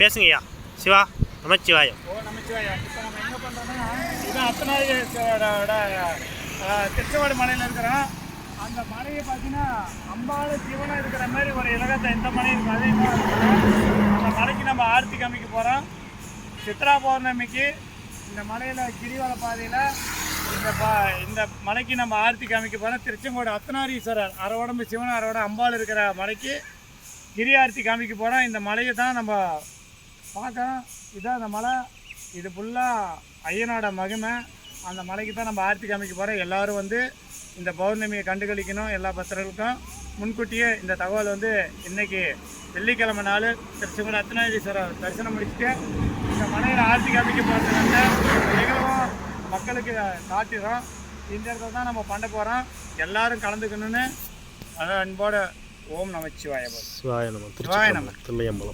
பேசுங்கய்யா. சிவா நமச்சிவாயம். ஓ நமச்சிவாயம். இப்போ நம்ம எங்கே பண்ணுறோம்னா இதான் அத்தனாரியோட திருச்செவாடு மலையில் இருக்கிறோம். அந்த மலையை பார்த்தீங்கன்னா அம்பாள் சிவனாக இருக்கிற மாதிரி ஒரு இலகத்தை எந்த மலை அதே மாதிரி அந்த மலைக்கு நம்ம ஆர்த்தி காமிக்க போகிறோம் சித்ரா பௌர்ணமிக்கு இந்த மலையில் கிரிவல பாதையில் இந்த பா இந்த மலைக்கு நம்ம ஆர்த்தி காமிக்க போகிறோம் திருச்செங்கோடு அத்தனாரீஸ்வரர் அரை உடம்பு சிவன் அரை உடம்பு அம்பாள் இருக்கிற மலைக்கு கிரி ஆர்த்தி காமிக்க போகிறோம் இந்த மலையை தான் நம்ம பார்க்கலாம் இதான் அந்த மலை. இது ஃபுல்லாக ஐயனோட மகிமை. அந்த மலைக்கு தான் நம்ம ஆர்த்தி காமிக்க போகிறோம் எல்லாரும் வந்து இந்த பௌர்ணமியை கண்டுகளிக்கணும் எல்லா பக்தர்களுக்கும். முன்கூட்டியே இந்த தகவல் வந்து இன்னைக்கு வெள்ளிக்கிழமை நாள் திருச்செங்கோடு அத்தனாதீஸ்வரர் தரிசனம் முடிச்சுட்டு இந்த மலையில் ஆர்த்தி காமிக்க போகிறதுனால நிகழ்வும் மக்களுக்கு காட்டிடுறோம் இந்த இடத்துல தான் நம்ம பண்ண போகிறோம் எல்லாரும் கலந்துக்கணும்னு அதான் அன்போட ஓம் நமச்சிவாய போல். சிவாய நம்ம சிவாய நம.